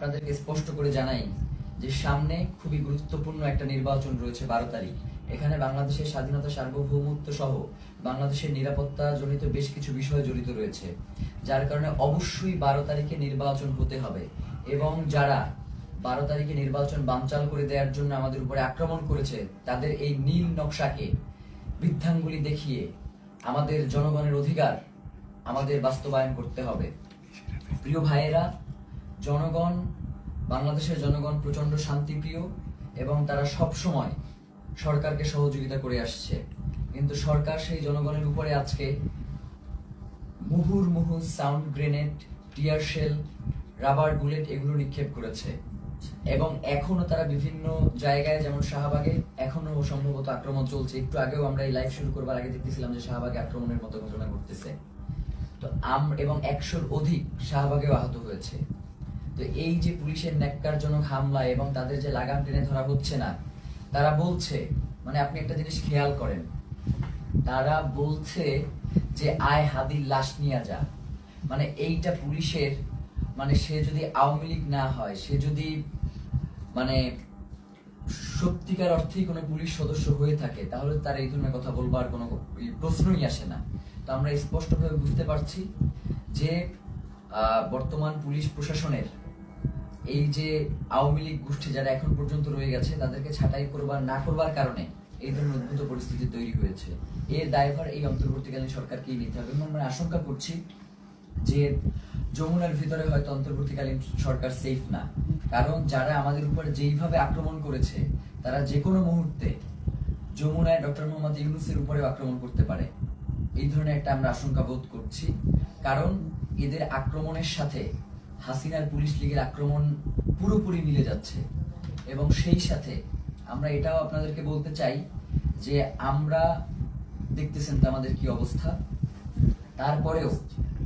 আপনাদেরকে স্পষ্ট করে জানাই যে সামনে খুবই গুরুত্বপূর্ণ একটা নির্বাচন রয়েছে বারো তারিখ। এখানে বাংলাদেশের স্বাধীনতা সার্বভৌমত্ব সহ বাংলাদেশের নিরাপত্তা জনিত বেশ কিছু বিষয় জড়িত রয়েছে, যার কারণে অবশ্যই বারো তারিখে নির্বাচন হতে হবে এবং যারা বারো তারিখে নির্বাচন বানচাল করে দেওয়ার জন্য আমাদের উপরে আক্রমণ করেছে, তাদের এই নীল নকশাকে বৃদ্ধাঙ্গুলি দেখিয়ে আমাদের জনগণের অধিকার আমাদের বাস্তবায়ন করতে হবে। প্রিয় ভাইয়েরা জনগণ, বাংলাদেশের জনগণ প্রচণ্ড শান্তিপ্রিয় এবং তারা সব সময় সরকারকে সহযোগিতা করে আসছে। কিন্তু সরকার সেই জনগণের উপরে আজকে মুহুর মুহু sound grenade, tear shell, rubber bullet এগুলো নিক্ষেপ করেছে। এবং এখনও তারা বিভিন্ন জায়গায়, যেমন শাহবাগে এখনও সম্ভবত আক্রমণ চলছে। একটু আগেও আমরা এই লাইভ শুরু করবার আগে দেখতেছিলাম যে শাহবাগে আক্রমণের মতো ঘটনা ঘটতেছে। তো আম এবং একশোর অধিক শাহবাগেও আহত হয়েছে। তো এই যে পুলিশের ন্যাক্কারজনক হামলা এবং তাদের যে লাগাম টেনে ধরা হচ্ছে না, তারা বলছে মানে আপনি একটা জিনিস খেয়াল করেন, তারা বলছে যে, আয় হাদির লাশ নিয়ে যা। মানে এইটা পুলিশের মানে সে যদি আওয়ামী লীগ না হয়, সে যদি মানে সত্যিকার অর্থেই কোনো পুলিশ সদস্য হয়ে থাকে, তাহলে তার এই ধরনের কথা বলবার কোনো প্রশ্নই আসে না। তো আমরা স্পষ্টভাবে বুঝতে পারছি যে বর্তমান পুলিশ প্রশাসনের এই যে আওয়ামী লীগ গোষ্ঠী যারা এখন পর্যন্ত রয়ে গেছে, তাদেরকে ছাঁটাই করবার, না করবার কারণে এই ধরনের উদ্ভূত পরিস্থিতি তৈরি হয়েছে। এর দায়ভার এই অন্তর্বর্তীকালীন সরকারকেই নিতে হবে। এবং আমরা আশঙ্কা করছি যে যমুনার ভিতরে হয়তো অন্তর্বর্তীকালীন সরকার সেফ না। কারণ যারা আমাদের উপর যেইভাবে আক্রমণ করেছে, তারা যে কোনো মুহূর্তে যমুনায় ডক্টর মোহাম্মদ ইউনুসের উপরেও আক্রমণ করতে পারে। এই ধরনের একটা আমরা আশঙ্কা বোধ করছি। কারণ এদের আক্রমণের সাথে হাসিনার পুলিশ লীগের আক্রমণ পুরোপুরি মিলে যাচ্ছে। এবং সেই সাথে আমরা এটাও আপনাদেরকে বলতে চাই যে আমরা দেখতেছেন তো আমাদের কি অবস্থা। তারপরেও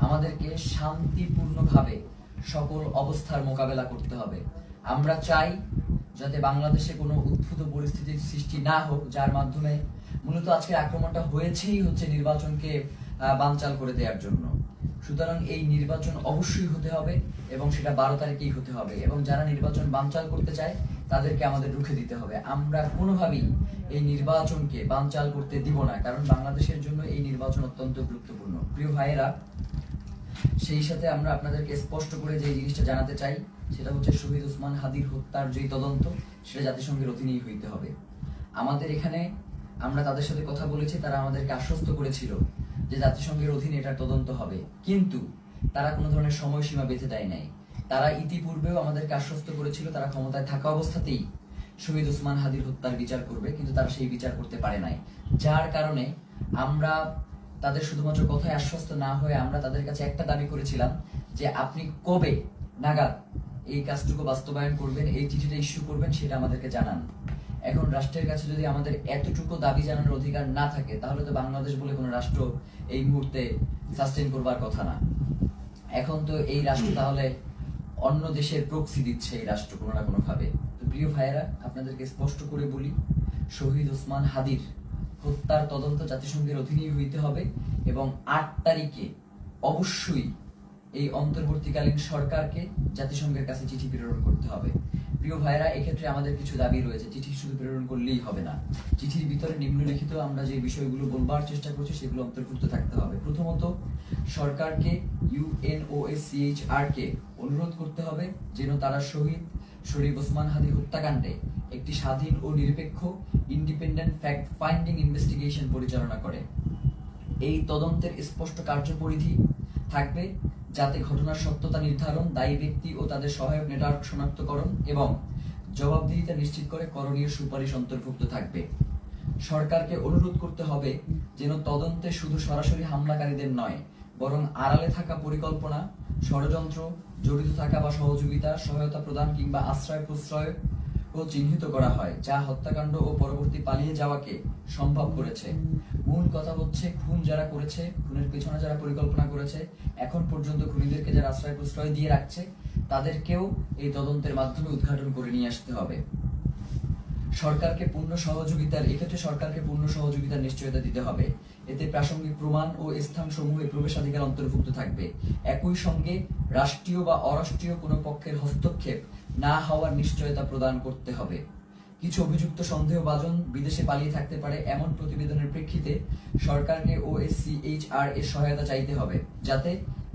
আমাদেরকে শান্তিপূর্ণভাবে সকল অবস্থার মোকাবেলা করতে হবে। আমরা চাই যাতে বাংলাদেশে কোনো উদ্ভূত পরিস্থিতির সৃষ্টি না হোক, যার মাধ্যমে মূলত আজকের আক্রমণটা হয়েছেই হচ্ছে নির্বাচনকে বানচাল করে দেওয়ার জন্য। সুতরাং এই নির্বাচন অবশ্যই হতে হবে এবং সেটা বারো তারিখেই হতে হবে এবং যারা নির্বাচন বানচাল করতে চায়, তাদেরকে আমাদের রুখে দিতে হবে। আমরা কোনোভাবেই এই নির্বাচনকে বানচাল করতে দিব না, কারণ বাংলাদেশের জন্য এই নির্বাচন অত্যন্ত গুরুত্বপূর্ণ। প্রিয় ভাইয়েরা, সেই সাথে আমরা আপনাদেরকে স্পষ্ট করে যে জিনিসটা জানাতে চাই, সেটা হচ্ছে শহীদ ওসমান হাদির হত্যার যে তদন্ত, সেটা জাতিসংঘের অধীনেই হইতে হবে। আমাদের এখানে আমরা তাদের সাথে কথা বলেছি, তারা আমাদেরকে আশ্বস্ত করেছিল যে জাতিসংঘের অধীনে এটার তদন্ত হবে। কিন্তু তারা কোনো ধরনের সময়সীমা বেঁধে দেয় নাই। তারা ইতিপূর্বেও আমাদেরকে আশ্বস্ত করেছিল তারা ক্ষমতায় থাকা অবস্থাতেই শহীদ ওসমান হাদির হত্যার বিচার করবে, কিন্তু তারা সেই বিচার করতে পারে নাই। যার কারণে আমরা তাদের শুধুমাত্র কথায় আশ্বস্ত না হয়ে আমরা তাদের কাছে একটা দাবি করেছিলাম যে আপনি কবে নাগাদ এই কাজটুকু বাস্তবায়ন করবেন, এই চিঠিটা ইস্যু করবেন, সেটা আমাদেরকে জানান। এখন রাষ্ট্রের কাছে যদি আমাদের এতটুকু দাবি জানানোর অধিকার না থাকে, তাহলে তো বাংলাদেশ বলে কোনো রাষ্ট্র এই মুহূর্তে সাস্টেন করবার কথা না। এখন তো এই রাষ্ট্র তাহলে অন্য দেশের প্রক্সি দিচ্ছে এই রাষ্ট্র কোনো না কোনো ভাবে তো প্রিয় ভাইয়েরা, আপনাদেরকে স্পষ্ট করে বলি, শহীদ ওসমান হাদির হত্যার তদন্ত জাতিসংঘের অধীনেই হইতে হবে এবং আট তারিখে অবশ্যই এই অন্তর্বর্তীকালীন সরকারকে জাতিসংঘের কাছে চিঠি প্রেরণ করতে হবে। প্রিয় ভাইরা এক্ষেত্রে আমাদের কিছু দাবি রয়েছে। চিঠি শুধু প্রেরণ করলেই হবে না। চিঠির ভিতরে নিম্নলিখিত আমরা যে বিষয়গুলো বলবার চেষ্টা করছি, সেগুলো অন্তর্ভুক্ত থাকতে হবে। প্রথমত, সরকারকে ইউএনওএসিএইচআর কে অনুরোধ করতে হবে যেন তারা শহীদ শরীফ ওসমান হাদি হত্যাকাণ্ডে একটি স্বাধীন ও নিরপেক্ষ ইন্ডিপেন্ডেন্ট ফ্যাক্ট ফাইন্ডিং ইনভেস্টিগেশন পরিচালনা করে। এই তদন্তের স্পষ্ট কার্যপরিধি থাকবে যাতে ঘটনার সত্যতা নির্ধারণ, দায়ী ব্যক্তি ও তাদের সহায়ক নেটওয়ার্ক শনাক্তকরণ এবং জবাবদিহিতা নিশ্চিত করে করণীয় সুপারিশ অন্তর্ভুক্ত থাকবে। সরকারকে অনুরোধ করতে হবে যেন তদন্তে শুধু সরাসরি হামলাকারীদের নয়, বরং আড়ালে থাকা পরিকল্পনা, ষড়যন্ত্র, জড়িত থাকা বা সহযোগিতা, সহায়তা প্রদান কিংবা আশ্রয় প্রশ্রয় ও চিহ্নিত করা হয়, যা হত্যাকাণ্ড ও পরবর্তী পালিয়ে যাওয়াকে সম্ভব করেছে। মূল কথা হচ্ছে খুন যারা করেছে, খুনের পেছনে যারা পরিকল্পনা করেছে, এখন পর্যন্ত খুনিদেরকে যারা আশ্রয় প্রশ্রয় দিয়ে রাখছে, তাদেরকেও এই তদন্তের মাধ্যমে উদ্ঘাটন করে নিয়ে আসতে হবে। সরকারকে পূর্ণ সহযোগিতার এক্ষেত্রে সরকারকে পূর্ণ সহযোগিতার নিশ্চয়তা দিতে হবে। এতে প্রাসঙ্গিক প্রমাণ ও স্থানসমূহে প্রবেশাধিকার অন্তর্ভুক্ত থাকবে। একই সঙ্গে রাষ্ট্রীয় বা অরাষ্ট্রীয় কোনো পক্ষের হস্তক্ষেপ না হওয়ার নিশ্চয়তা প্রদান করতে হবে। কিছু অভিযুক্ত সন্দেহভাজন বিদেশে পালিয়ে থাকতে পারে এমন প্রতিবেদনের প্রেক্ষিতে সরকারকে ওএসসিএইচআর এর সহায়তা চাইতে হবে, যাতে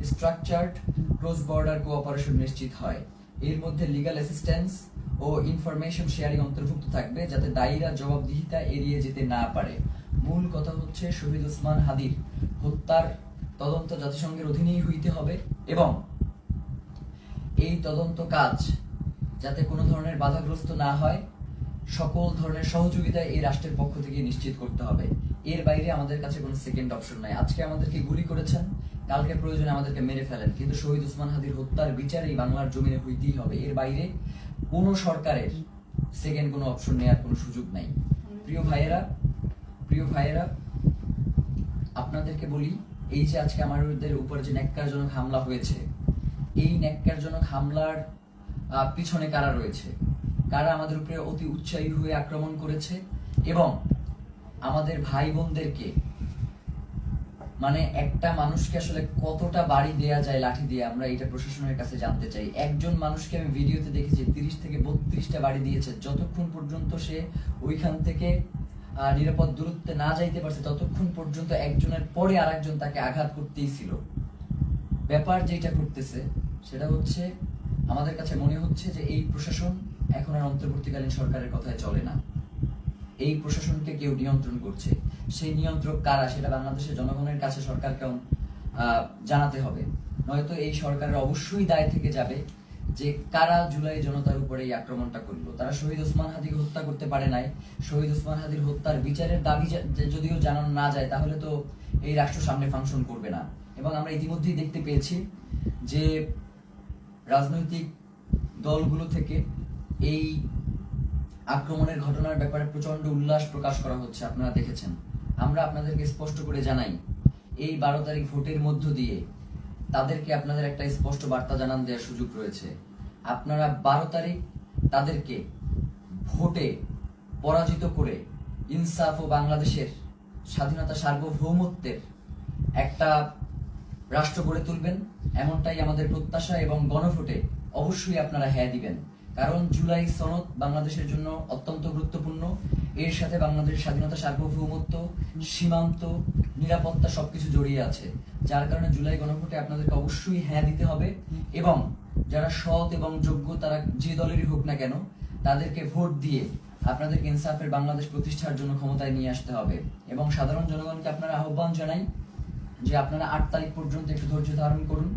স্ট্রাকচার্ড ক্রস বর্ডার কোঅপারেশন নিশ্চিত হয়। এর মধ্যে লিগাল অ্যাসিস্ট্যান্স ও ইনফরমেশন শেয়ারিং অন্তর্ভুক্ত থাকবে যাতে দায়ীরা জবাবদিহিতা এড়িয়ে যেতে না পারে। মূল কথা হচ্ছে শহীদ ওসমান হাদির হত্যার তদন্ত জাতিসংঘের অধীনেই হইতে হবে এবং এই তদন্ত কাজ যাতে কোনো ধরনের বাধাগ্রস্ত না হয় সকল ধরনের সহযোগিতা এই রাষ্ট্রের পক্ষ থেকে নিশ্চিত করতে হবে। এর বাইরে আমাদের কাছে কোনো সেকেন্ড অপশন নাই। আজকে আমাদেরকে গুলি করেছেন, কালকে প্রয়োজনে আমাদেরকে মেরে ফেলেন। কিন্তু শহীদ ওসমান হাদির হত্যার বিচার এই বাংলার জমিনে হইতেই হবে। এর বাইরে কোনো সরকারের সেকেন্ড কোনো অপশন নেওয়ার কোনো সুযোগ নাই। প্রিয় ভাইয়েরা প্রিয় ভাইয়েরা, আপনাদেরকে বলি, এই যে আজকে আমাদের উপরে যে ন্যাক্কারজনক হামলা হয়েছে, এই ন্যাক্কারজনক হামলার পিছনে কারা রয়েছে? কারা আমাদের উপরে অতি উৎসাহী হয়ে আক্রমণ করেছে এবং আমাদের ভাই বোনদেরকে মানে একটা মানুষকে আসলে কতটা বাড়ি দেয়া যায় লাঠি দিয়ে আমরা এটা প্রশাসনের কাছে জানতে চাই। একজন মানুষকে আমি ভিডিওতে দেখেছি, তিরিশ থেকে বত্রিশটা বাড়ি দিয়েছে। যতক্ষণ পর্যন্ত সে ওইখান থেকে নিরাপদ দূরত্বে না যাইতে পারছে, ততক্ষণ পর্যন্ত একজনের পরে আরেকজন তাকে আঘাত করতেই ছিল। ব্যাপার যেটা করতেছে, সেটা হচ্ছে, আমাদের কাছে মনে হচ্ছে যে এই প্রশাসন এখন আর অন্তর্বর্তীকালীন সরকারের কথায় চলে না। এই প্রশাসনকে কেউ নিয়ন্ত্রণ করছে। সেই নিয়ন্ত্রক কারা সেটা বাংলাদেশের জনগণের কাছে সরকারকে জানাতে হবে। নয়তো এই সরকারের অবশ্যই দায় থেকে যাবে যে কারা জুলাই জনতার উপরে এই আক্রমণটা করল। তারা শহীদ ওসমান হাদিকে হত্যা করতে পারে নাই। শহীদ ওসমান হাদির হত্যার বিচারের দাবি যদিও জানানো না যায়, তাহলে তো এই রাষ্ট্র সামনে ফাংশন করবে না। এবং আমরা ইতিমধ্যেই দেখতে পেয়েছি যে রাজনৈতিক দলগুলো থেকে এই আক্রমণের ঘটনার ব্যাপারে প্রচণ্ড উল্লাস প্রকাশ করা হচ্ছে, আপনারা দেখেছেন। আমরা আপনাদেরকে স্পষ্ট করে জানাই, এই বারো তারিখ ভোটের মধ্য দিয়ে তাদেরকে আপনাদের একটা স্পষ্ট বার্তা জানান দেওয়ার সুযোগ রয়েছে। আপনারা বারো তারিখ তাদেরকে ভোটে পরাজিত করে ইনসাফ ও বাংলাদেশের স্বাধীনতা সার্বভৌমত্বের একটা রাষ্ট্র গড়ে তুলবেন, এমনটাই আমাদের প্রত্যাশা এবং গণভোটে অবশ্যই আপনারা হ্যাঁ দিবেন। কারণ জুলাই সনদ বাংলাদেশের জন্য অত্যন্ত গুরুত্বপূর্ণ। এর সাথে বাংলাদেশের স্বাধীনতা, সার্বভৌমত্ব, সীমান্ত, নিরাপত্তা সবকিছু জড়িয়ে আছে। যার কারণে জুলাই গণভোটে আপনাদেরকে অবশ্যই হ্যাঁ দিতে হবে এবং যারা সৎ এবং যোগ্য তারা যে দলেরই হোক না কেন, তাদেরকে ভোট দিয়ে আপনাদেরকে ইনসাফের বাংলাদেশ প্রতিষ্ঠার জন্য ক্ষমতায় নিয়ে আসতে হবে। এবং সাধারণ জনগণকে আপনারা আহ্বান জানাই যে আপনারা আট তারিখ পর্যন্ত একটু ধৈর্য ধারণ করুন।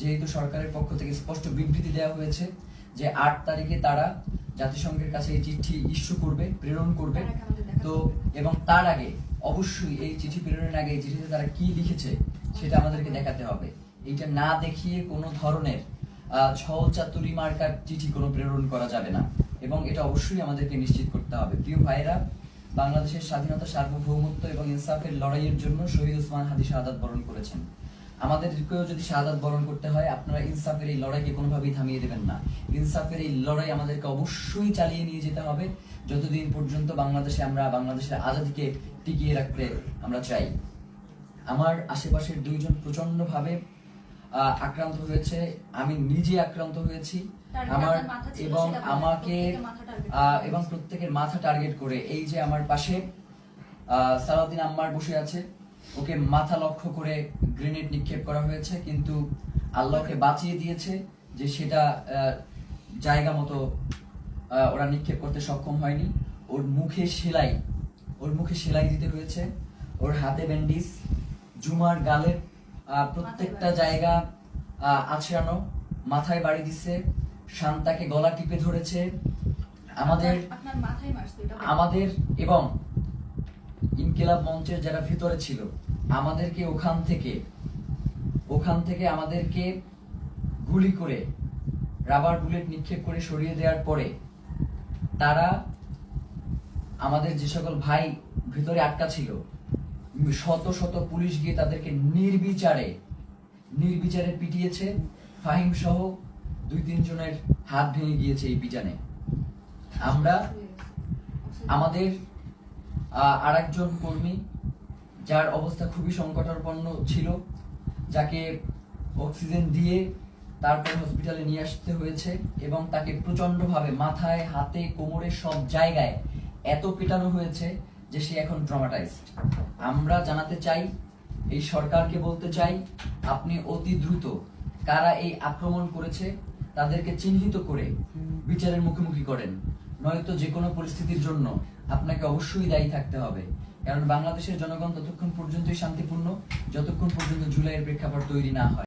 যেহেতু সরকারের পক্ষ থেকে স্পষ্ট বিবৃতি দেওয়া হয়েছে যে আট তারিখে তারা জাতিসংঘের কাছে এই চিঠি ইস্যু করবে প্রেরণ করবে। তো এবং তার আগে অবশ্যই এই চিঠি প্রেরণের আগে এই চিঠিতে তারা কি লিখেছে সেটা আমাদেরকে দেখাতে হবে। এইটা না দেখিয়ে কোনো ধরনের আহ, ছল চাতুরি মার্কার চিঠি কোনো প্রেরণ করা যাবে না। এবং এটা অবশ্যই আমাদেরকে নিশ্চিত করতে হবে। প্রিয় ভাইরা বাংলাদেশের স্বাধীনতা সার্বভৌমত্ব এবং ইনসাফের লড়াইয়ের জন্য শহীদ ওসমান হাদি শাহাদাত বরণ করেছেন। আমাদেরকেও যদি শাহাদাত বরণ করতে হয় আপনারা ইনসাফের এই লড়াইকে কোনোভাবেই থামিয়ে দেবেন না। ইনসাফের এই লড়াই আমাদেরকে অবশ্যই চালিয়ে নিয়ে যেতে হবে। যতদিন পর্যন্ত বাংলাদেশে আমরা বাংলাদেশের আজাদিকে টিকিয়ে রাখতে আমরা চাই। আমার আশেপাশের দুইজন প্রচন্ডভাবে আহ, আক্রান্ত হয়েছে। আমি নিজে আক্রান্ত হয়েছি। আমার এবং আমাকে। এবং প্রত্যেকের মাথা টার্গেট করে এই যে আমার পাশে আহ, সালাউদ্দিন আম্মার বসে আছে। ওকে মাথা লক্ষ্য করে গ্রেনেড নিক্ষেপ করা হয়েছে কিন্তু আল্লাহকে বাঁচিয়ে দিয়েছে যে সেটা জায়গা মতো ওরা নিক্ষেপ করতে সক্ষম হয়নি। ওর মুখে সেলাই ওর মুখে সেলাই দিতে হয়েছে। ওর হাতে ব্যান্ডিজ জুমার গালের প্রত্যেকটা জায়গা আছড়ানো মাথায় বাড়ি দিচ্ছে শান্তাকে গলা টিপে ধরেছে। আমাদের। আমাদের এবং ইনকিলাব মঞ্চের যারা ভিতরে ছিল, আমাদেরকে ওখান থেকে ওখান থেকে আমাদেরকে গুলি করে রাবার বুলেট নিক্ষেপ করে সরিয়ে দেওয়ার পরে, তারা আমাদের যে সকল ভাই ভিতরে আটকা ছিল, শত শত পুলিশ গিয়ে তাদেরকে নির্বিচারে নির্বিচারে পিটিয়েছে, ফাহিম সহ দুই তিনজনের হাত ভেঙে গিয়েছে এই পিটানে। আমরা আমাদের আর একজন কর্মী, যার অবস্থা খুবই সংকটাপন্ন ছিল, যাকে অক্সিজেন দিয়ে তারপর হসপিটালে নিয়ে আসতে হয়েছে এবং তাকে প্রচন্ডভাবে মাথায়, হাতে, কোমরে সব জায়গায় এত পেটানো হয়েছে যে সে এখন ট্রমাটাইজড আমরা জানাতে চাই, এই সরকারকে বলতে চাই, আপনি অতি দ্রুত কারা এই আক্রমণ করেছে তাদেরকে চিহ্নিত করে বিচারের মুখোমুখি করেন। নয়তো যে কোনো পরিস্থিতির জন্য আপনাকে অবশ্যই দায়ী থাকতে হবে। কারণ বাংলাদেশের জনগণ ততক্ষণ পর্যন্তই শান্তিপূর্ণ, যতক্ষণ পর্যন্ত জুলাইয়ের প্রেক্ষাপট তৈরি না হয়।